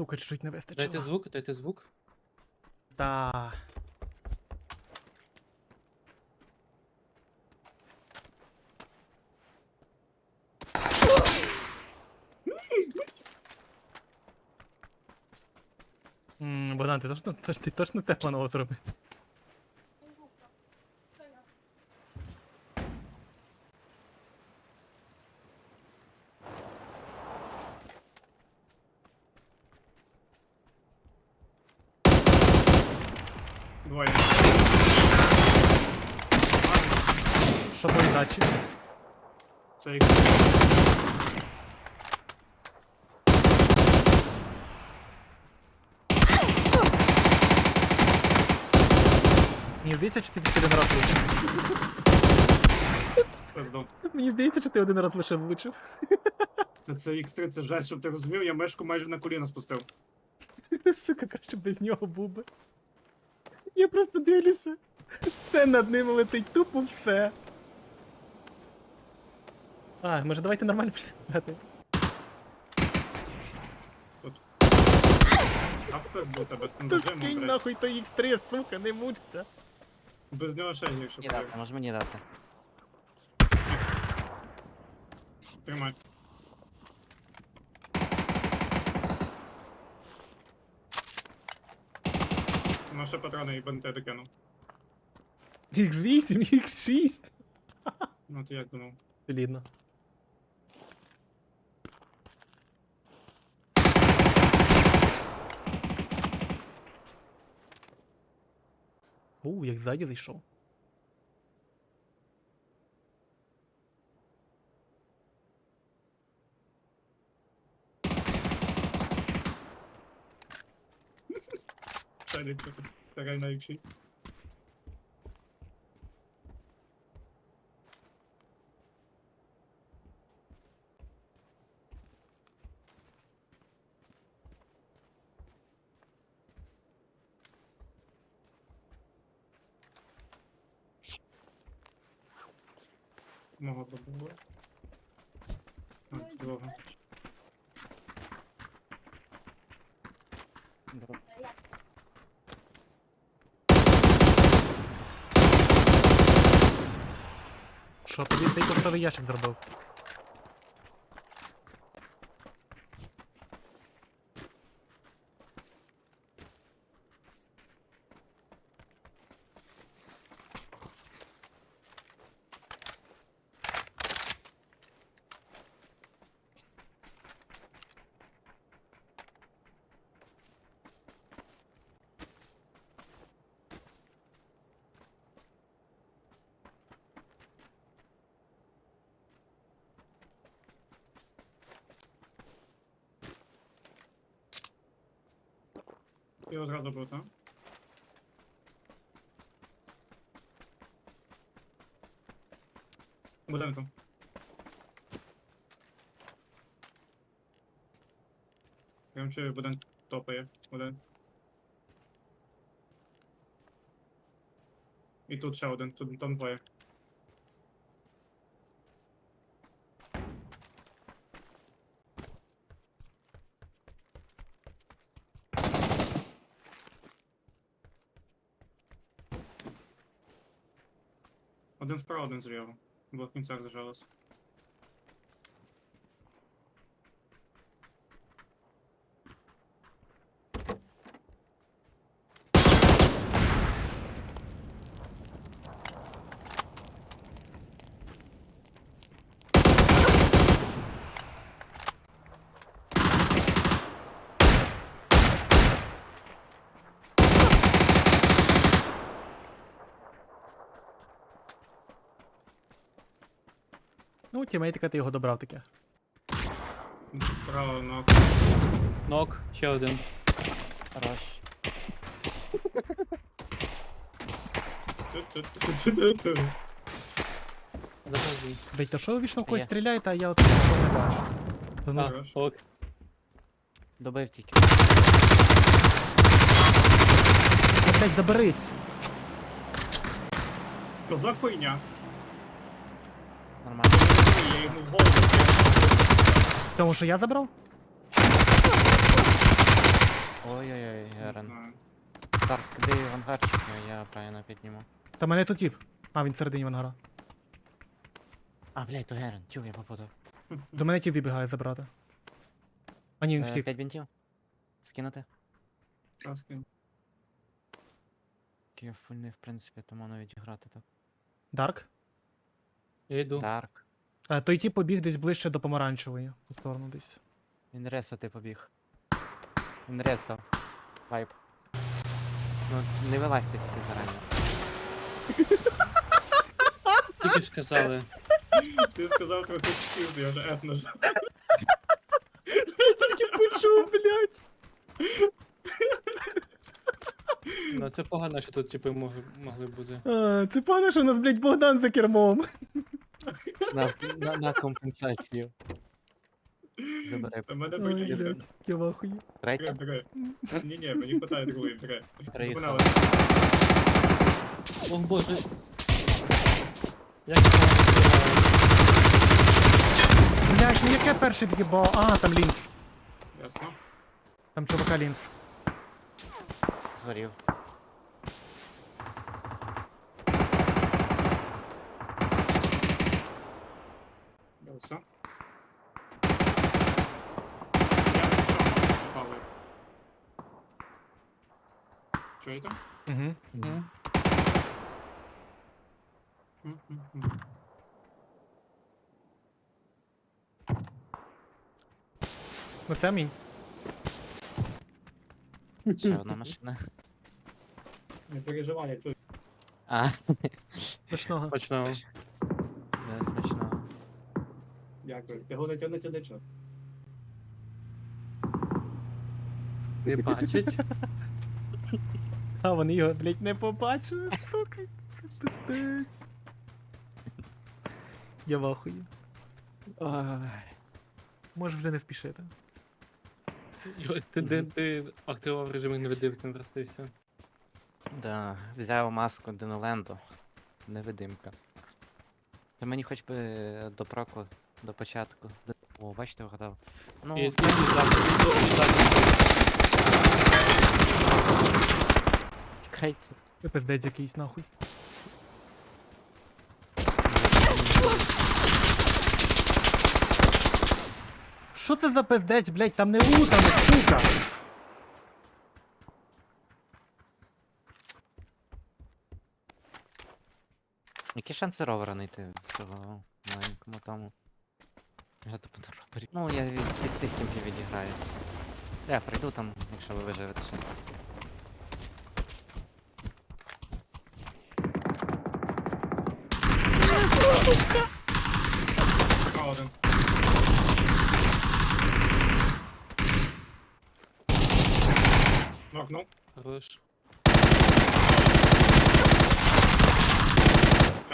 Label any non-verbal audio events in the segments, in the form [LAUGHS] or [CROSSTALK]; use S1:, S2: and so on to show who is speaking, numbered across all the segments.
S1: штука чуть-чуть не вистачило.
S2: Дайте звук, дайте звук.
S1: Та. М, Богдан, ти точно, ти точно те на зробив?
S3: Двоє.
S1: Що по датчик?
S3: Це їх.
S1: Мені здається, чи ти тільки один раз влучив. Мені здається, чи ти один раз лише влучив.
S3: Це X3, це жаль, щоб ти розумів, я мешку майже на коліна спустив. [LAUGHS]
S1: Сука, краще без нього був би. Я просто дивлюся. Все над ним летить, тупо все. А, може давайте нормально грати.
S3: А в пизду тебе з тим
S1: Та кинь
S3: блядь.
S1: нахуй той X3, сука, не мучся.
S3: Без нього ще гірше
S4: Не
S3: буде.
S4: дати, може мені дати.
S3: Тримай. Ну ще патрони і бенти докинув.
S1: Х8, Х6.
S3: Ну ти як думав?
S1: Солідно. Оу, як ззаді зайшов.
S3: Шарик, старай на X6. Мого добуло. А, цього.
S4: Дроп.
S1: Що тобі цей поштовий ящик зробив?
S3: Ти його зразу був, так? Будинку. Я вам чую, будинок топає. Один. І тут ще один, тут там справа, один зліва. В кінцях зажалось.
S1: Ну, тімейтика ти його добрав таке.
S3: Справа на
S2: Нок, ще один.
S4: Хорош.
S2: Заходи.
S1: Блять, та що ви вічно в когось
S4: Є.
S1: стріляєте, а я от такого не бачу. Та ну,
S2: А,
S3: хорош.
S2: ок.
S4: Добив тільки.
S1: блять, заберись.
S3: Що за хуйня?
S4: Нормально.
S3: Я йому в голову.
S1: Тому що я забрав?
S4: Ой-ой-ой,
S3: Не
S4: Герен.
S3: знаю.
S4: Так, де ангарчики, я правильно підніму.
S1: Та мене тут тіп. А, він всередині вангара.
S4: А, блядь, то Герен, тю, я попутав. [LAUGHS]
S1: До мене тіп вибігає забрати. А ні, він
S4: Е,
S1: втік.
S4: П'ять бінтів? Скинути?
S3: Краски.
S4: Я фульний, в принципі, тому навіть грати так.
S1: Дарк?
S2: Я йду.
S4: Дарк.
S1: Е, той тіп побіг десь ближче до помаранчевої. В сторону десь.
S4: Він ресати побіг. Він. Вайп. Ну, не вилазьте тільки зарані.
S2: Тільки ж казали.
S3: Ти сказав трохи чтів, я вже F нажав.
S1: Тільки почув, блядь.
S2: Ну це погано, що тут типи мог- могли бути.
S1: А, це пане, що у нас, блядь, Богдан за кермом.
S4: На, на, на компенсацію. Забере.
S3: Та мене
S1: Ой,
S3: боїть.
S1: блядь, я в ахуї.
S4: Третя?
S3: Бери, бери. Ні, ні, мені питає другої.
S4: Приїхала.
S3: Зупинилась.
S2: О боже. Як я погано
S1: Блядь, ну яке перше в'їбало? А, там лінкс.
S3: Ясно.
S1: Там чувака лінкс.
S4: Згорів.
S3: Все. Я пішов, хаваю. Чуєте?
S1: Угу.
S2: стріляла.
S3: М-м-м.
S1: Ну це мій.
S4: Ще одна машина.
S3: Не переживай, я чую.
S4: А,
S1: Смачного.
S2: Смачного.
S4: не смачного.
S3: Дякую. Ти тягне тянечо.
S2: Не бачить. [LAUGHS]
S1: А вони його, блядь, не побачили, сука. Пиздець. Я в ахуї. Може вже не спішити.
S2: Йо, Ти, ти, ти активував режим невидимки, не врастився.
S4: Да, взяв маску Диноленду. Невидимка. Та мені хоч би до проку, до початку. О, бачите, вгадав. Ну,
S2: І, і,
S4: в принципі,
S2: і, і,
S4: чекайте.
S1: Ви пиздець якийсь нахуй. Що це за пиздець, блядь, там не лутано, сука!
S4: Які шанси ровера знайти в цього маленькому тому? Я тупо на ровері. Ну, я від, від цих кімпів відіграю. Я прийду там, якщо ви виживете ще.
S3: Один. Нокнув.
S2: Хорош.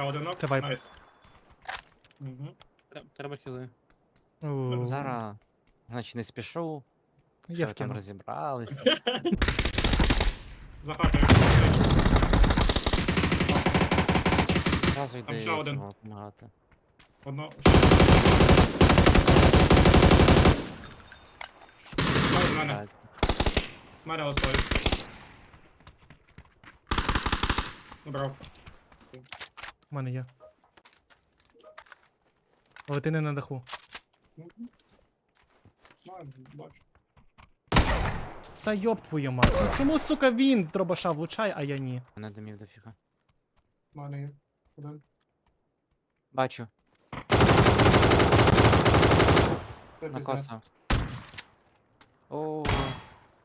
S3: Один нок.
S1: Це вайп.
S3: Найс. Угу.
S2: Треба хіли.
S1: О,
S4: Зараз, значить, не спішу.
S1: Я
S4: ви там
S1: вкину.
S4: розібрались.
S3: За хатою.
S4: Зразу йде
S3: ще один.
S4: цього допомагати.
S3: Одно. В мене.
S4: Так.
S3: В мене ось стоїть. Убрав.
S1: У мене є. Але ти не на даху.
S3: Бачу.
S1: Та йоб твою мать. Ну чому, сука, він з дробаша влучає, а я ні?
S4: Мене домів дофіга.
S3: Мене є. Один.
S4: Бачу,
S3: Це
S4: на
S3: пиздець.
S4: коса. О,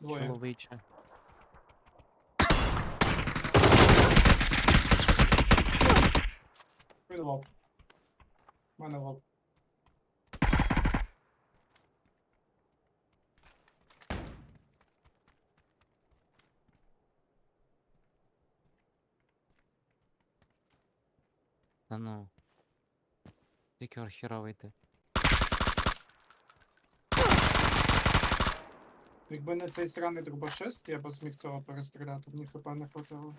S3: Двоє.
S4: чоловіче.
S3: Він лоб. В мене лоб.
S4: Та ну. Тільки архіровий ти.
S3: Якби не цей сраний дробашист, я б зміг цього перестріляти, мені хп не хватило.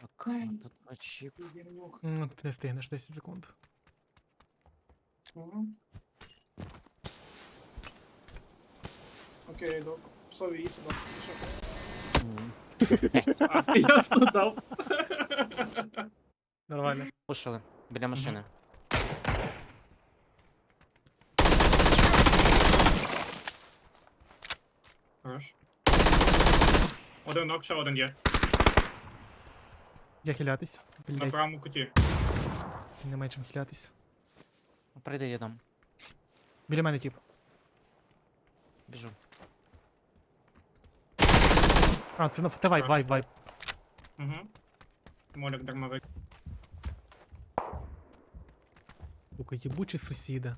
S4: Так,
S3: Ай.
S4: тут.
S3: Вірнюк.
S1: Ну, ти не стигнеш 10 секунд.
S3: Угу. Окей, док. Псові їсти, да. Що?
S4: М. [LAUGHS]
S3: А, ясно дав. [LAUGHS]
S1: Нормально.
S4: Пушили. Біля машини.
S3: Хорош. Один нок, ще один є.
S1: Я хилятись.
S3: На
S1: Блять,
S3: правому куті.
S1: немає чим хилятись.
S4: Прийди я дам.
S1: Біля мене тип.
S4: Біжу.
S1: А, це на давай, вайп, вайп.
S3: Угу. Молік дармовик.
S1: Сука, їбучі сусіда.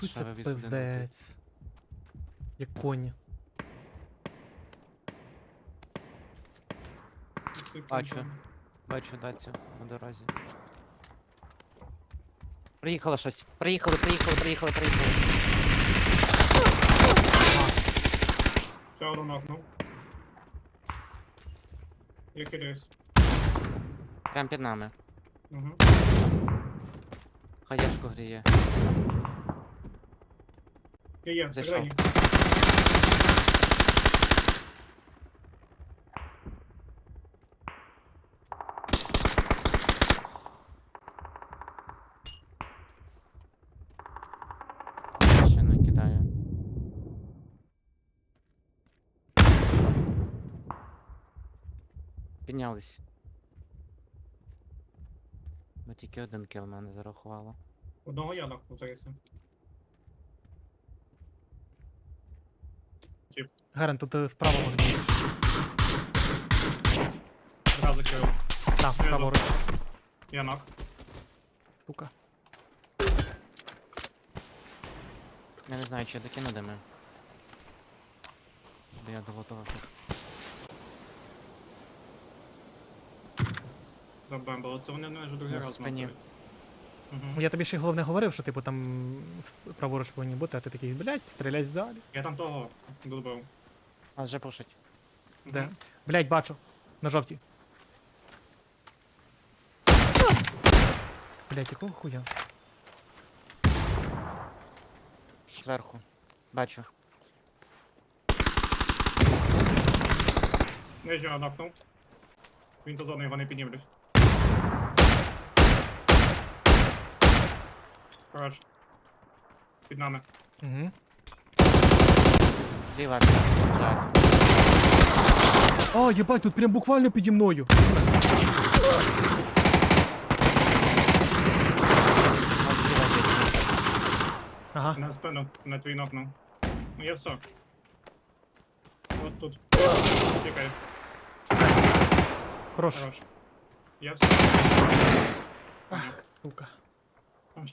S4: Сюди
S1: пиздець. Як коні.
S4: Бачу. Бачу дацю на дорозі. Приїхало щось. Приїхали, приїхали, приїхали, приїхали.
S3: Ще один нокнув. Я хиляюсь.
S4: Прям під нами.
S3: Угу.
S4: Хаєшку гріє.
S3: Я є,
S4: Зайшов.
S3: всередині.
S4: Машину кидаю. Піднялись. Бо тільки один кіл мене зарахувало.
S3: Одного я нокнув, здається.
S1: Гарен, тут е, вправо може бути.
S3: Зразу кив.
S1: Так, вправо руч.
S3: Я нок.
S1: Сука.
S4: Я не знаю, чи я докину до мене. Бо я долотував їх.
S3: Забембало. Це вони не вже другий
S4: На
S3: раз
S4: спині.
S3: Угу.
S1: Я тобі ще головне говорив, що типу там в- праворуч повинні бути, а ти такий, блять, стріляй далі.
S3: Я там того добив.
S4: А вже пушить.
S1: Де? Блять, бачу. На жовтій. Блять, якого хуя?
S4: Зверху. Бачу.
S3: Нижнього нокнув. Він то зону його не піднімлють. Хорош. Під нами.
S1: Угу.
S4: Зліва жаль.
S1: А, єбать, тут прям буквально піді мною.
S4: А зліва є.
S1: Ага.
S3: На спину, на твій нокнув. Ну я все. От тут. Тікай.
S1: Хорош.
S3: Хорош. Я все.
S1: Сука.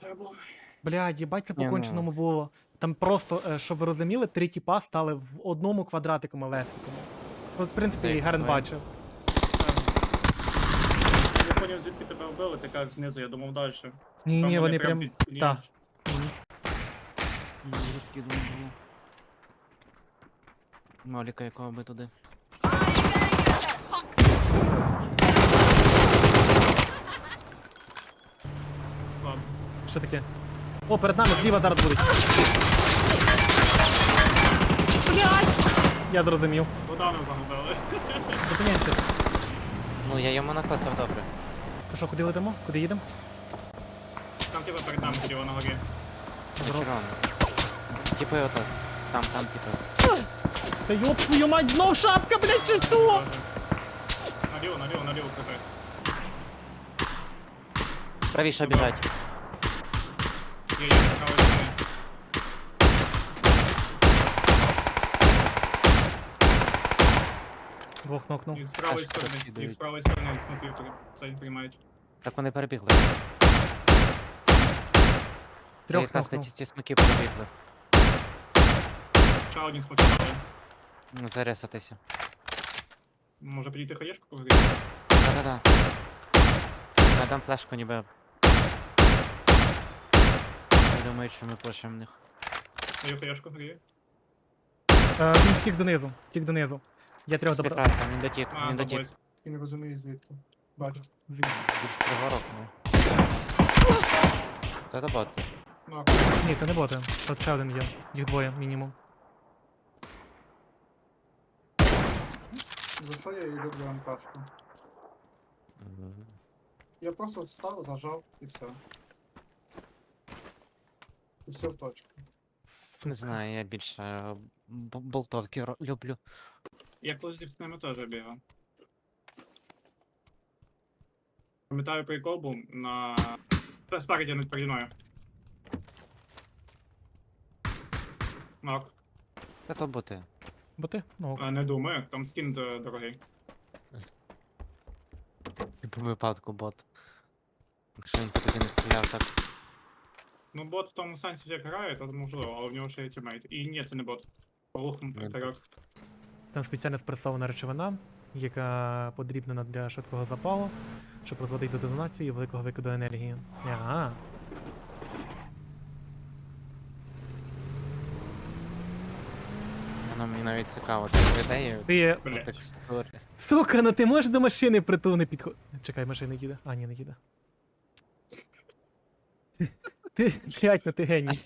S3: Там було.
S1: Блядь, їбать, це
S4: Ні, ну.
S1: по-конченому було. Там просто, е, щоб ви розуміли, три тіпа стали в одному квадратику малесенькому. От, в принципі,
S4: Це як
S1: Гарен бачив.
S3: Я поняв, звідки тебе вбили, ти як знизу, я думав далі.
S1: Ні, ні, вони прям.
S3: під
S1: та.
S3: лінією.
S1: Ні.
S4: Розкидую було. Моліка якого би туди.
S1: Що таке? О, перед нами зліва зараз будуть. Блядь! Я зрозумів.
S3: Богдану загубили. [LAUGHS]
S1: Зупиняйся.
S4: Ну, я йому накоцав добре.
S1: То що, куди летимо? Куди їдемо?
S3: Там тебе перед нами зліва на горі.
S4: Червоно. Типи ото. Там, там, типи.
S1: Та йоп твою мать, знов шапка, блядь, чи що?
S3: Наліво, наліво, наліво крути.
S4: Правіше біжать.
S3: Я є з правої сторони.
S1: Двох нокнув.
S3: І з правої
S4: Аж
S3: сторони, і
S4: розкидають.
S3: з правої сторони смоків цей приймають.
S4: Так вони перебігли. Це
S1: Трьох
S4: якраз на
S1: нокнув.
S4: ті ті смоки перебігли.
S3: Ще один смоків дали.
S4: Ну, заресатися.
S3: Може підійти хаєшку погріти?
S4: Да-да-да. Я дам флешку ніби думаю, що ми пошемо в них.
S3: Мою хаєшку грію.
S1: Е, він втік донизу, втік донизу. Я трьох забрав.
S4: Він дотік, він дотік.
S3: забойсь. Не розумію звідки. Бачу.
S4: Більш пригорок, ну. Та та бот.
S3: Ну,
S1: Ні, це не боти. Тут ще один є. Їх двоє мінімум.
S3: за що я і люблю МКшку? Я просто встав, зажав і все. І все в точку.
S4: Не знаю, я більше е, б- болтовки ро- люблю.
S3: Я колись з ними теж бігав. Пам'ятаю прикол був на. Та спереді над переді мною. Нок.
S4: Та то бути.
S1: Бо ти? Ну, ок.
S3: А, Не думаю, там скін д- дорогий.
S4: По випадку бот. Якщо він по тобі не стріляв, так.
S3: Ну, бот в тому сенсі, як грає, то можливо, але в нього ще є тімейт. І ні, це не бот. Полухом вперед.
S1: Там спеціально спресована речовина, яка подрібнена для швидкого запалу, що призводить до детонації і великого викиду енергії. Ага.
S4: Воно мені навіть цікаво, це ідею
S1: Ти.
S3: Блять.
S4: текстури.
S1: Сука, ну ти можеш до машини притул не підходити. Чекай, машина їде. А, ні, не їде. Ти, блядь, ну ти геній.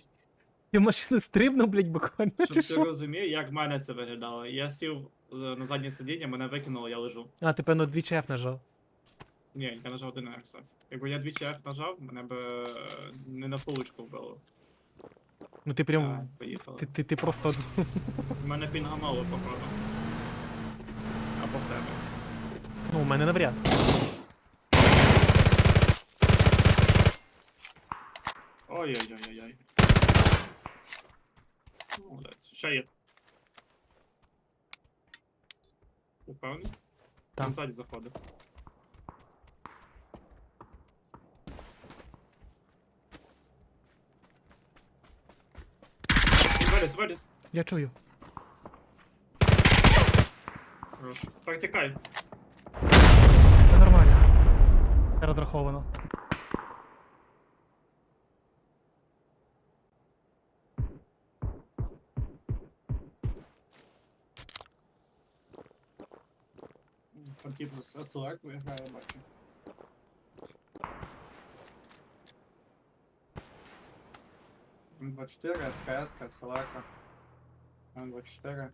S1: Ти в машину стрибнув, блядь, буквально,
S3: Щоб ти
S1: що?
S3: розумів, як в мене це виглядало. Я сів е, на заднє сидіння, мене викинуло, я лежу.
S1: А, ти певно двічі F нажав.
S3: Ні, я нажав один RSF. Якби я двічі F нажав, мене б е, не на полочку вбило.
S1: Ну ти
S3: А,
S1: прям.
S3: поїхали.
S1: Ти, ти, ти просто.
S3: У [LAUGHS] мене пінга мало, походу. Або в тебе.
S1: Ну, у мене навряд.
S3: Молодець. Ще є. Впевнений? Там ззаді заходить. Виліз, виліз.
S1: Я чую.
S3: Хорош. Так, тікай.
S1: Це нормально. Це розраховано.
S3: Там тип з селект виграє, бачу. М24, СКС, селека. М24.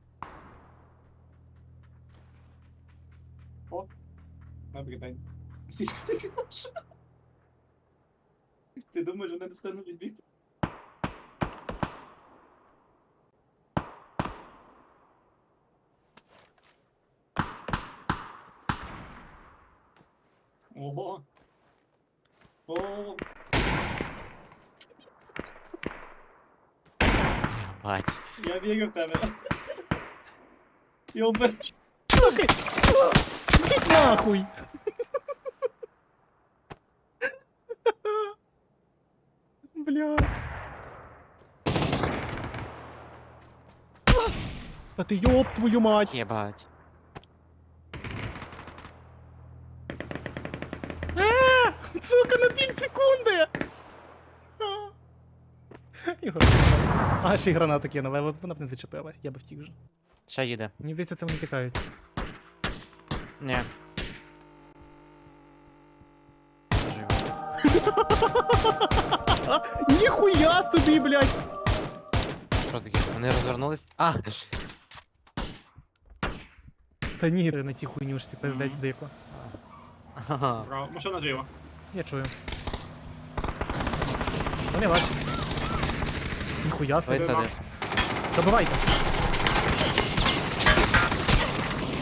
S3: О! Добрий день. Січка ти наша. Ти думаєш, вони достануть відбігти? Ого! О,
S4: Бать.
S3: я вірю в тебе. Йоби.
S1: Сука! Ідь нахуй! Бля. А ти ёб твою мать!
S4: Єбать.
S1: Сука, на пів секунди! А. А, ще й гранату кинула, але вона б не зачепила, я би втік вже.
S4: Ще їде.
S1: Мені здається, це вони тікають.
S4: Ні. Живо. [LAUGHS]
S1: Ніхуя собі, блядь!
S4: Що таке? Вони розвернулись. А!
S1: Та ні, на цій хуйнюшці пиздець дико.
S4: Ага.
S3: Браво. Машина зліва.
S1: Я чую. Вони ваші. Ніхуя собі.
S4: Висади.
S1: Добивайте.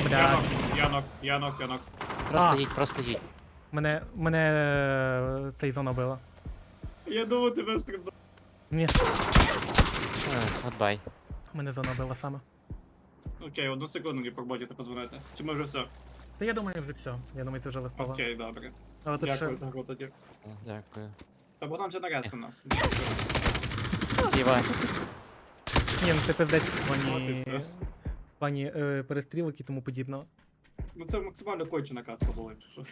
S1: Бля,
S3: Янок, янок, янок, янок.
S4: Просто
S1: А.
S4: їдь, просто їдь.
S1: мене, мене е, цей зона била.
S3: Я думаю, тебе стрибнув.
S1: Ні,
S4: Е, От бай.
S1: мене зона била саме.
S3: Окей, одну секунду мені пробудете позвонити. Чи ми вже все?
S1: Та я думаю, вже все. Я думаю, це вже виспала.
S3: Окей, добре.
S1: Але Дякую, ще...
S3: Дякую за гру тоді.
S4: О, Дякую.
S3: Та Богдан вже нарез у нас.
S4: Єбать.
S1: Ні, ну це пиздець в
S3: От і
S1: плані...
S3: все.
S1: в плані е, перестрілок і тому подібного.
S3: Ну це максимально кончена катка була, якщо що.